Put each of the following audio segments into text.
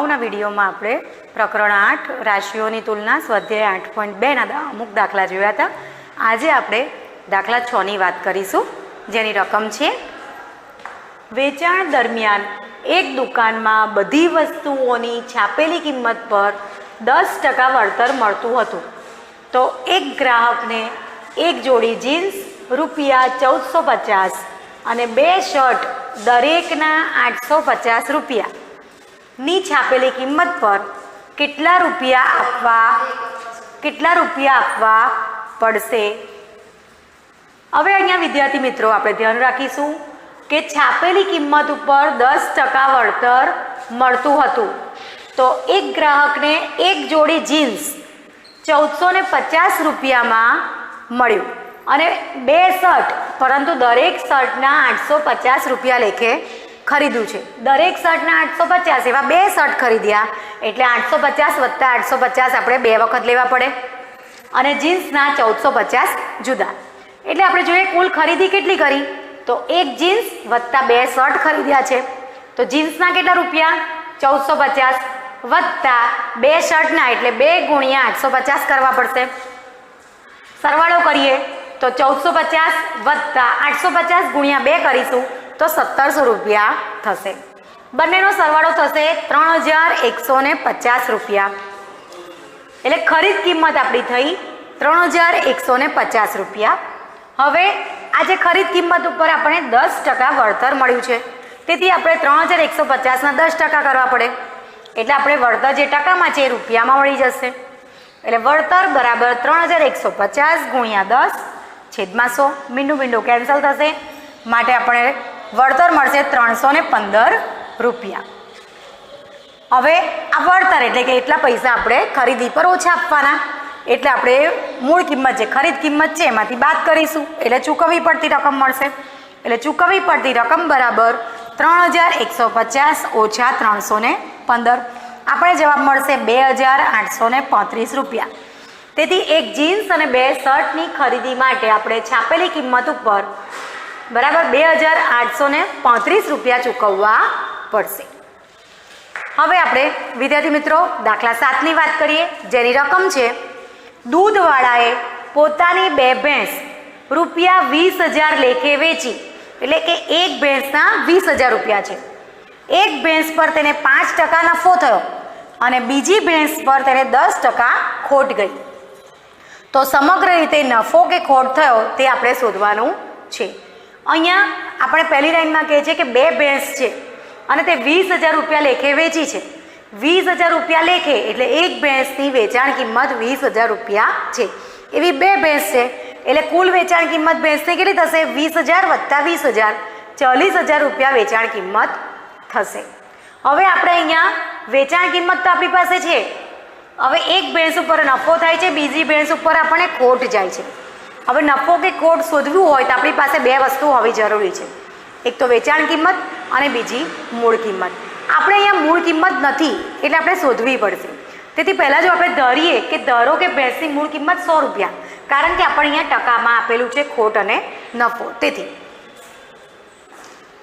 અગાઉના વિડીયોમાં આપણે પ્રકરણ આઠ, રાશિઓની તુલના, સ્વાધ્યાય આઠ પોઈન્ટ બેના અમુક દાખલા જોયા હતા. આજે આપણે દાખલા છની વાત કરીશું, જેની રકમ છે વેચાણ દરમિયાન એક દુકાનમાં બધી વસ્તુઓની છાપેલી કિંમત પર દસ ટકા વળતર મળતું હતું. તો એક ગ્રાહકને એક જોડી જીન્સ રૂપિયા ચૌદસો પચાસ અને બે શર્ટ દરેકના આઠસો પચાસ રૂપિયા. ની છાપેલી કિંમત પર કેટલા રૂપિયા આપવા, કેટલા રૂપિયા આપવા પડશે? હવે અહીંયા વિદ્યાર્થી મિત્રો આપણે ધ્યાન રાખીશું કે છાપેલી કિંમત ઉપર દસ ટકા વળતર મળતું હતું. તો એક ગ્રાહકને એક જોડી જીન્સ ચૌદસો ને પચાસ રૂપિયામાં મળ્યું. અને બે શર્ટ, પરંતુ દરેક શર્ટના આઠસો પચાસ રૂપિયા લેખે ખરીદ્યું છે. દરેક શર્ટના આઠસો પચાસ એવા બે શર્ટ ખરીદ્યા. એટલે આઠસો પચાસ વત્તા આઠસો પચાસ આપણે બે વખત લેવા પડે. અને જીન્સના ચૌદસો પચાસ જુદા. એટલે આપણે જોઈએ કુલ ખરીદી કેટલી કરી? તો એક જીન્સ વત્તા બે શર્ટ ખરીદ્યા છે. તો જીન્સના કેટલા રૂપિયા? ચૌદસો પચાસ વત્તા બે શર્ટના, એટલે બે ગુણ્યા આઠસો પચાસ કરવા પડશે. સરવાળો કરીએ તો ચૌદસો પચાસ વત્તા આઠસો પચાસ ગુણ્યા બે કરીશું. તો સત્તરસો રૂપિયા થશે. બંનેનો સરવાળો થશે ત્રણ હજાર એકસો ને પચાસ રૂપિયા. એટલે ખરીદ કિંમત આપણી થઈ ત્રણ હજાર એકસો ને પચાસ રૂપિયા. હવે આજે ખરીદ કિંમત ઉપર આપણે દસ ટકા વળતર મળ્યું છે. તેથી આપણે ત્રણ હજાર એકસો પચાસના દસ ટકા કરવા પડે. એટલે આપણે વળતર જે ટકામાં છે એ રૂપિયામાં મળી જશે. એટલે વળતર બરાબર ત્રણ હજાર એકસો પચાસ ગુણ્યા દસ છેદમાં સો. મીંડું મીંડું કેન્સલ થશે. માટે આપણે વળતર મળશે ત્રણસો ને પંદર રૂપિયા. હવે આ વળતર એટલે કે એટલા પૈસા આપણે ખરીદી પર ઓછા આપવાના. એટલે આપણે મૂળ કિંમત જે ખરીદ કિંમત છે એમાંથી બાદ કરીશું. એટલે ચૂકવવી પડતી રકમ મળશે. એટલે ચૂકવવી પડતી રકમ બરાબર ત્રણ હજાર એકસો પચાસ ઓછા ત્રણસો ને પંદર. આપણે જવાબ મળશે બે હજાર આઠસો ને પાંત્રીસ રૂપિયા. તેથી એક જીન્સ અને બે શર્ટની ખરીદી માટે આપણે છાપેલી કિંમત ઉપર બરાબર બે હજાર આઠસો ને પાંત્રીસ રૂપિયા ચૂકવવા પડશે. હવે આપણે વિદ્યાર્થી મિત્રો દાખલા સાતની વાત કરીએ, જેની રકમ છે, દૂધવાળાએ પોતાની બે ભેંસ રૂપિયા વીસ હજાર લેખે વેચી, એટલે કે એક ભેંસના વીસ હજાર રૂપિયા છે. એક ભેંસ પર તેને પાંચ ટકા નફો થયો અને બીજી ભેંસ પર તેને દસ ટકા ખોટ ગઈ. તો સમગ્ર રીતે નફો કે ખોટ થયો તે આપણે શોધવાનું છે. અહીંયા આપણે પહેલી લાઈનમાં કહે છે કે બે ભેંસ છે અને તે વીસ હજાર રૂપિયા લેખે વેચી છે. વીસ હજાર રૂપિયા લેખે એટલે એક ભેંસની વેચાણ કિંમત વીસ હજાર રૂપિયા છે. એવી બે ભેંસ છે, એટલે કુલ વેચાણ કિંમત ભેંસની કેટલી થશે? વીસ હજાર વત્તા વીસ હજાર, ચાલીસ હજાર રૂપિયા વેચાણ કિંમત થશે. હવે આપણે અહીંયા વેચાણ કિંમત તો આપણી પાસે છે. હવે એક ભેંસ ઉપર નફો થાય છે, બીજી ભેંસ ઉપર આપણને ખોટ જાય છે. હવે નફો કે ખોટ શોધવું હોય તો આપણી પાસે બે વસ્તુ હોવી જરૂરી છે. એક તો વેચાણ કિંમત અને બીજી મૂળ કિંમત. આપણે અહીંયા મૂળ કિંમત નથી એટલે આપણે શોધવી પડશે. તેથી પહેલાં જો આપણે ધરીએ કે ધરો કે ભેંસની મૂળ કિંમત સો રૂપિયા, કારણ કે આપણે અહીંયા ટકામાં આપેલું છે ખોટ અને નફો. તેથી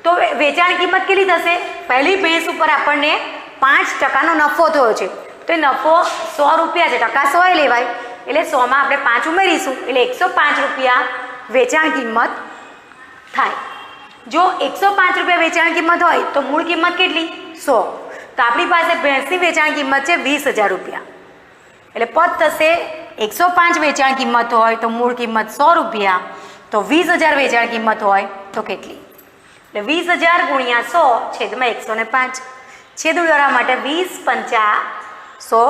તો વેચાણ કિંમત કેટલી થશે? પહેલી ભેંસ ઉપર આપણને પાંચ ટકાનો નફો થયો છે. તો એ નફો સો રૂપિયા છે. ટકા સો લેવાય. એટલે સોમાં આપણે પાંચ ઉમેરીશું, એટલે એકસો પાંચ રૂપિયા વેચાણ કિંમત થાય. જો એકસો પાંચ રૂપિયા વેચાણ કિંમત હોય, તો મૂળ કિંમત કેટલી? સો. તો આપણી પાસે ભેંસની વેચાણ કિંમત છે વીસ હજાર રૂપિયા. એટલે પદ થશે એકસો પાંચ વેચાણ કિંમત હોય, તો મૂળ કિંમત સો રૂપિયા. તો વીસ હજાર વેચાણ કિંમત હોય, તો કેટલી? એટલે વીસ હજાર ગુણ્યા સો છેદમાં એકસો ને પાંચ. છેદ ઉડાડવા માટે વીસ પંચા સો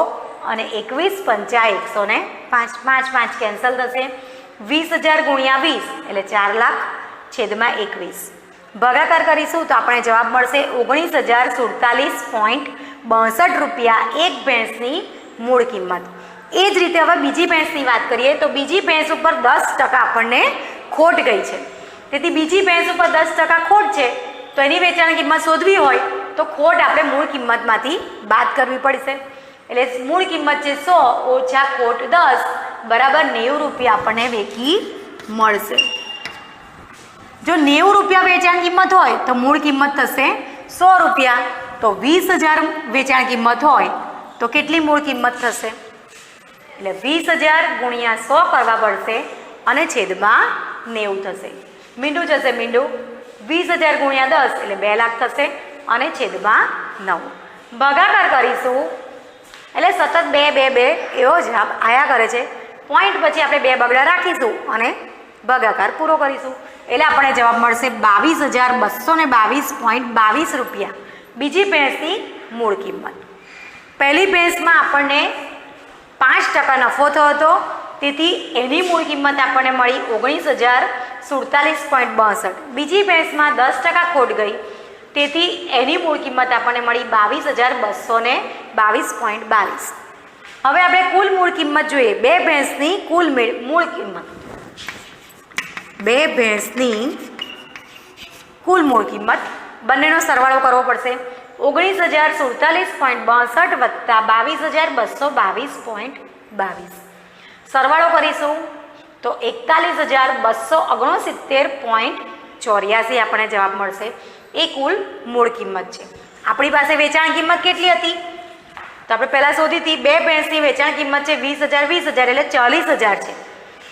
અને એકવીસ પંચા એકસો ને પાંચ. પાંચ પાંચ કેન્સલ થશે. વીસ હજાર ગુણ્યા વીસ, એટલે ચાર લાખ છેદમાં એકવીસ. ભાગાકાર કરીશું તો આપણે જવાબ મળશે ઓગણીસ હજાર સુડતાલીસ પોઈન્ટ બાસઠ રૂપિયા એક ભેંસની મૂળ કિંમત. એ જ રીતે હવે બીજી ભેંસની વાત કરીએ તો બીજી ભેંસ ઉપર દસ ટકા આપણને ખોટ ગઈ છે. તેથી બીજી ભેંસ ઉપર દસ ટકા ખોટ છે, તો એની વેચાણ કિંમત શોધવી હોય તો ખોટ આપણે મૂળ કિંમતમાંથી બાદ કરવી પડશે. એટલે મૂળ કિંમત છે સો ઓછા ખોટ દસ, બરાબર નેવું રૂપિયા આપણને વેચી મળશે. જો નેવું રૂપિયા વેચાણ કિંમત હોય તો મૂળ કિંમત થશે સો રૂપિયા. તો વીસ હજાર વેચાણ કિંમત હોય તો કેટલી મૂળ કિંમત થશે? એટલે વીસ હજાર ગુણ્યા સો કરવા પડશે અને છેદમાં નેવું થશે. મીંડું જશે મીંડું. વીસ હજાર ગુણ્યા દસ એટલે બે લાખ થશે અને છેદમાં નવ. ભાગાકાર કરીશું. એટલે સતત બે બે બે એવો જવાબ આયા કરે છે. પોઈન્ટ પછી આપણે બે બગડા રાખીશું અને ભાગાકાર પૂરો કરીશું. એટલે આપણને જવાબ મળશે બાવીસ હજાર બસો ને બાવીસ પોઈન્ટ બાવીસ રૂપિયા. બીજી ભેંસની મૂળ કિંમત. પહેલી ભેંસમાં આપણને પાંચ ટકા નફો થયો હતો. તેથી એની મૂળ કિંમત આપણને મળી ઓગણીસ હજાર સુડતાલીસ પોઈન્ટ બાસઠ. બીજી ભેંસમાં દસ ટકા ખોટ ગઈ. તેથી એની મૂળ કિંમત આપણને મળી બાવીસ હજાર બસો ને બાવીસ પોઈન્ટ બાવીસ. હવે આપણે કુલ મૂળ કિંમત જોઈએ. બે ભેંસની કુલ મેળ- કિંમત. બે ભેંસની કુલ મૂળ કિંમત. બંનેનો સરવાળો કરવો પડશે. ઓગણીસ હજાર સુડતાલીસ પોઈન્ટ બાસઠ વત્તા બાવીસ હજાર બસો બાવીસ પોઈન્ટ બાવીસ. સરવાળો કરીશું તો એકતાલીસ હજાર બસો ઓગણસિત્તેર પોઈન્ટ ચોર્યાસી આપણને જવાબ મળશે. એ કુલ મૂળ કિંમત છે. આપણી પાસે વેચાણ કિંમત કેટલી હતી? તો આપણે પહેલાં શોધી હતી બે પેન્સની વેચાણ કિંમત છે વીસ હજાર વીસ હજાર એટલે ચાલીસ હજાર છે.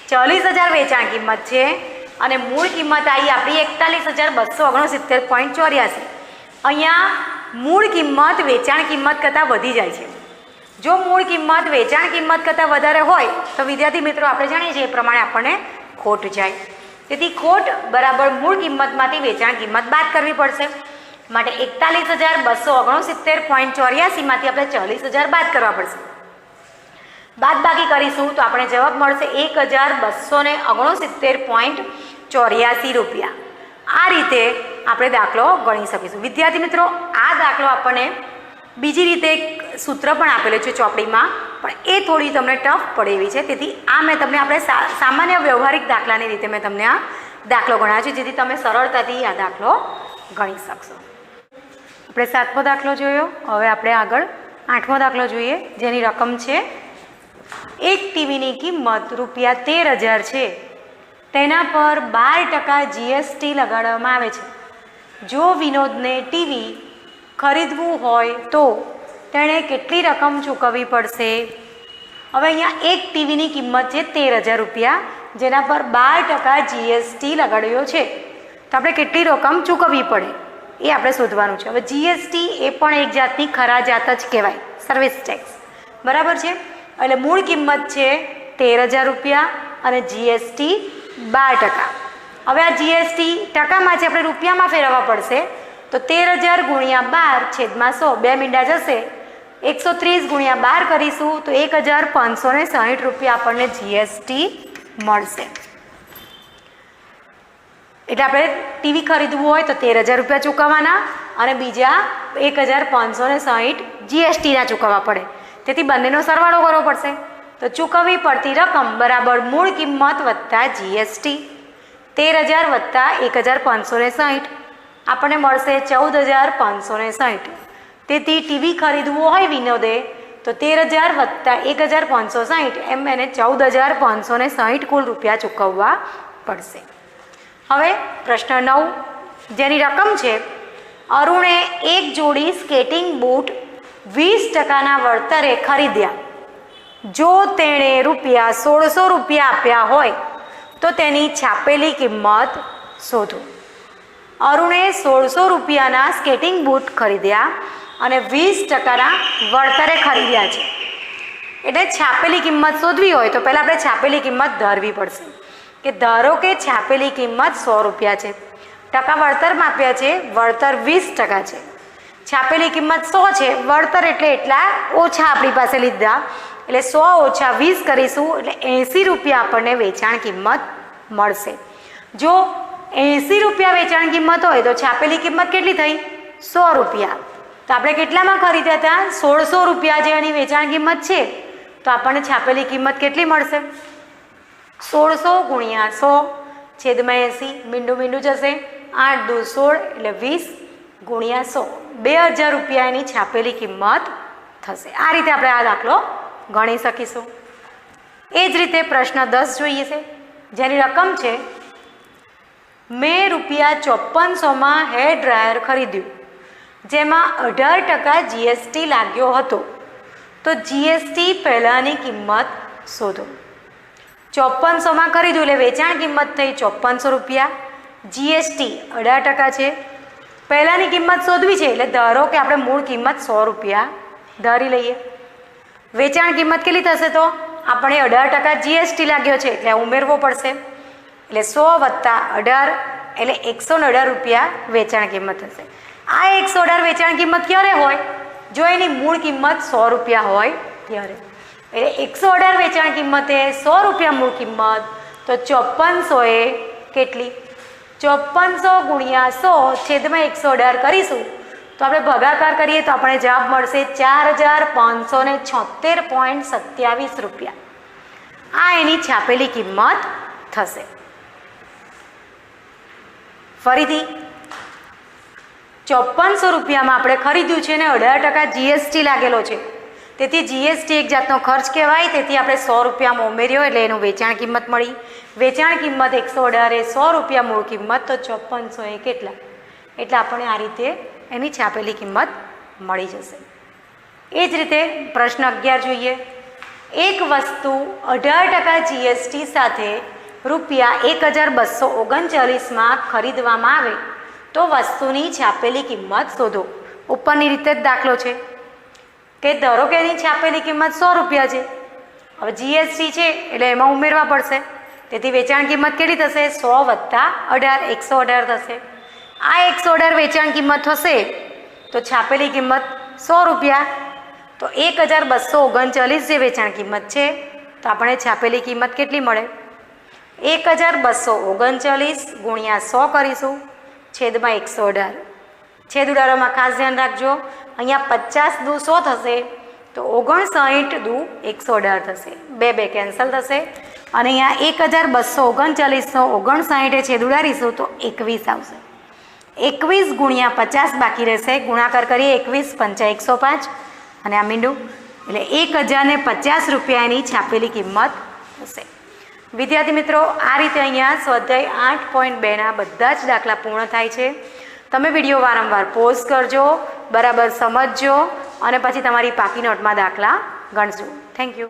ચાલીસ હજાર વેચાણ કિંમત છે અને મૂળ કિંમત આવી આપણી એકતાલીસ હજાર બસો ઓગણસિત્તેર પોઈન્ટ ચોર્યાસી. અહીંયા મૂળ કિંમત વેચાણ કિંમત કરતાં વધી જાય છે. જો મૂળ કિંમત વેચાણ કિંમત કરતાં વધારે હોય તો વિદ્યાર્થી મિત્રો આપણે જાણીએ છીએ એ પ્રમાણે આપણને ખોટ જાય. તેથી ખોટ બરાબર મૂળ કિંમતમાંથી વેચાણ કિંમત બાદ કરવી પડશે. માટે એકતાલીસ હજાર બસો ઓગણસિત્તેર પોઈન્ટ ચોર્યાસીમાંથી આપણે ચાલીસ હજાર બાદ કરવા પડશે. બાદ બાકી કરીશું તો આપણે જવાબ મળશે એક હજાર બસો ને ઓગણસિત્તેર પોઈન્ટ ચોર્યાસી રૂપિયા. આ રીતે આપણે દાખલો ગણી શકીશું. વિદ્યાર્થી મિત્રો, આ દાખલો આપણને બીજી રીતે એક સૂત્ર પણ આપેલું છે ચોપડીમાં, પણ એ થોડી તમને ટફ પડે એવી છે. તેથી આ મેં તમને આપણે સામાન્ય વ્યવહારિક દાખલાની રીતે મેં તમને આ દાખલો ગણાવ્યો છે, જેથી તમે સરળતાથી આ દાખલો ગણી શકશો. આપણે સાતમો દાખલો જોયો. હવે આપણે આગળ આઠમો દાખલો જોઈએ. જેની રકમ છે એક ટીવીની કિંમત રૂપિયા તેર હજાર છે. તેના પર બાર ટકા જીએસટી લગાડવામાં આવે છે. જો વિનોદને ટીવી ખરીદવું હોય તો તેણે કેટલી રકમ ચૂકવવી પડશે? હવે અહીંયા એક ટીવીની કિંમત છે તેર હજાર રૂપિયા, જેના પર બાર ટકા જીએસટી લગાડ્યો છે. તો આપણે કેટલી રકમ ચૂકવવી પડે? એ આપણે શોધવાનું છે. હવે જીએસટી એ પણ એક જાતની ખરા જાત જ કહેવાય. સર્વિસ ટેક્સ બરાબર છે? એટલે મૂળ કિંમત છે તેર હજાર રૂપિયા અને જીએસટી બાર ટકા. હવે આ જીએસટી ટકામાં છે, આપણે રૂપિયામાં ફેરવવા પડશે. તો તેર હજાર ગુણ્યા બાર છેદમાં સો, બે મીંડા જશે. એકસો ત્રીસ ગુણ્યા બાર કરીશું, તો એક હજાર પાંચસો ને સાહીઠ રૂપિયા આપણને જીએસટી મળશે. એટલે આપણે ટીવી ખરીદવું હોય તો તેર હજાર રૂપિયા ચૂકવવાના અને બીજા એક હજાર પાંચસો ને સાહીઠ જીએસટીના ચૂકવવા પડે. તેથી બંનેનો સરવાળો કરવો પડશે. તો ચૂકવવી પડતી રકમ બરાબર મૂળ કિંમત વત્તા જીએસટી તેર હજાર વત્તા એક હજાર પાંચસો ને સાહીઠ. આપણને મળશે ચૌદ હજાર પાંચસો ને સાહીઠ. તેથી ટીવી ખરીદવું હોય વિનોદે, તો તેર હજાર વત્તા એક હજાર પાંચસો સાહીઠ, એમ એને ચૌદ હજાર પાંચસો ને સાહીઠ કુલ રૂપિયા ચૂકવવા પડશે. હવે પ્રશ્ન નવ. જેની રકમ છે, અરુણે એક જોડી સ્કેટિંગ બૂટ વીસ ટકાના વળતરે ખરીદ્યા. જો તેણે રૂપિયા સોળસો રૂપિયા આપ્યા હોય, તો તેની છાપેલી કિંમત શોધો. અરુણે સોળસો રૂપિયાના સ્કેટિંગ બૂટ ખરીદ્યા અને વીસ ટકાના વળતરે ખરીદ્યા છે. એટલે છાપેલી કિંમત શોધવી હોય, તો પહેલાં આપણે છાપેલી કિંમત ધરવી પડશે. કે ધારો કે છાપેલી કિંમત સો રૂપિયા છે. ટકા વળતર માપ્યા છે, વળતર વીસ ટકા છે. છાપેલી કિંમત સો છે, વળતર એટલે એટલા ઓછા આપણી પાસે લીધા. એટલે સો ઓછા વીસ કરીશું, એટલે એંસી રૂપિયા આપણને વેચાણ કિંમત મળશે. જો એંસી રૂપિયા વેચાણ કિંમત હોય તો છાપેલી કિંમત કેટલી થઈ? સો રૂપિયા. તો આપણે કેટલામાં ખરીદ્યા હતા? સોળસો રૂપિયા જે એની વેચાણ કિંમત છે. તો આપણને છાપેલી કિંમત કેટલી મળશે? સોળસો ગુણ્યા સો છેદમાં એંસી મીંડું મીંડું જશે. આઠ દુ સોળ એટલે વીસ ગુણ્યા સો. બે હજાર રૂપિયાની છાપેલી કિંમત થશે. આ રીતે આપણે આ દાખલો ગણી શકીશું. એ જ રીતે પ્રશ્ન દસ જોઈએ છે. જેની રકમ છે, મેં રૂપિયા ચોપનસોમાં હેર ડ્રાયર ખરીદ્યું, જેમાં અઢાર ટકા જીએસટી લાગ્યો હતો. તો જીએસટી પહેલાંની કિંમત શોધો. ચોપનસોમાં ખરીદ્યું એટલે વેચાણ કિંમત થઈ ચોપનસો રૂપિયા. જીએસટી અઢાર ટકા છે. પહેલાંની કિંમત શોધવી છે એટલે ધારો કે આપણે મૂળ કિંમત સો રૂપિયા ધારી લઈએ. વેચાણ કિંમત કેટલી થશે તો? આપણે અઢાર ટકા જીએસટી લાગ્યો છે એટલે ઉમેરવો પડશે. એટલે સો વત્તા અઢાર એટલે એકસો ને અઢાર રૂપિયા વેચાણ કિંમત થશે. આ એકસો અઢાર વેચાણ કિંમત ક્યારે હોય? જો એની મૂળ કિંમત સો રૂપિયા હોય ત્યારે. એટલે એકસો અઢાર વેચાણ કિંમતે સો રૂપિયા મૂળ કિંમત. તો ચોપનસોએ કેટલી? ચોપનસો ગુણ્યા સો છેદમાં એકસો અઢાર કરીશું. તો આપણે ભગાકાર કરીએ તો આપણે જવાબ મળશે ચાર હજાર પાંચસો ને છોતેર પોઈન્ટ સત્યાવીસ રૂપિયા. આ એની છાપેલી કિંમત થશે. ફરીથી ચોપનસો રૂપિયામાં આપણે ખરીદ્યું છે ને અઢાર ટકા જીએસટી લાગેલો છે. તેથી જીએસટી એક જાતનો ખર્ચ કહેવાય. તેથી આપણે સો રૂપિયામાં ઉમેર્યો એટલે એનું વેચાણ કિંમત મળી. વેચાણ કિંમત એકસો અઢારે સો રૂપિયા મૂળ કિંમત, તો ચોપનસો એ કેટલા? એટલે આપણને આ રીતે એની છાપેલી કિંમત મળી જશે. એ જ રીતે પ્રશ્ન અગિયાર જોઈએ. એક વસ્તુ અઢાર ટકા જીએસટી સાથે રૂપિયા એક હજાર બસો ઓગણચાલીસમાં ખરીદવામાં આવે, તો વસ્તુની છાપેલી કિંમત શોધો. ઉપરની રીતે જ દાખલો છે. કે ધારો કે એની છાપેલી કિંમત સો રૂપિયા છે. હવે જીએસટી છે એટલે એમાં ઉમેરવા પડશે. તેથી વેચાણ કિંમત કેટલી થશે? સો વત્તા અઢાર, એકસો અઢાર થશે. આ એકસો અઢાર વેચાણ કિંમત થશે તો છાપેલી કિંમત સો રૂપિયા. તો એક હજાર બસો ઓગણચાલીસ જે વેચાણ કિંમત છે, તો આપણે છાપેલી કિંમત કેટલી મળે? એક હજાર બસો ઓગણચાલીસ ગુણ્યા સો કરીશું. છેદમાં એકસો અઢાર. છેદ ઉડાડવામાં ખાસ ધ્યાન રાખજો. અહીંયા પચાસ દુ સો થશે તો ઓગણસાઠ દુ એકસો અઢાર થશે. બે બે કેન્સલ થશે. અને અહીંયા એક હજાર બસો ઓગણચાલીસનો ઓગણસાઠે છેદ ઉડાડીશું તો એકવીસ આવશે. એકવીસ ગુણ્યા પચાસ બાકી રહેશે. ગુણાકાર કરીએ એકવીસ પંચા એકસો પાંચ. અને આ મીંડું, એટલે એક હજારને પચાસ રૂપિયાની છાપેલી કિંમત થશે વિદ્યાર્થી મિત્રો, આ રીતે અહીંયા સ્વાધ્યાય આઠ પોઈન્ટ બેના બધા જ દાખલા પૂર્ણ થાય છે. તમે વીડિયો વારંવાર પોઝ કરજો, બરાબર સમજજો અને પછી તમારી પાકી નોટમાં દાખલા ગણજો. Thank you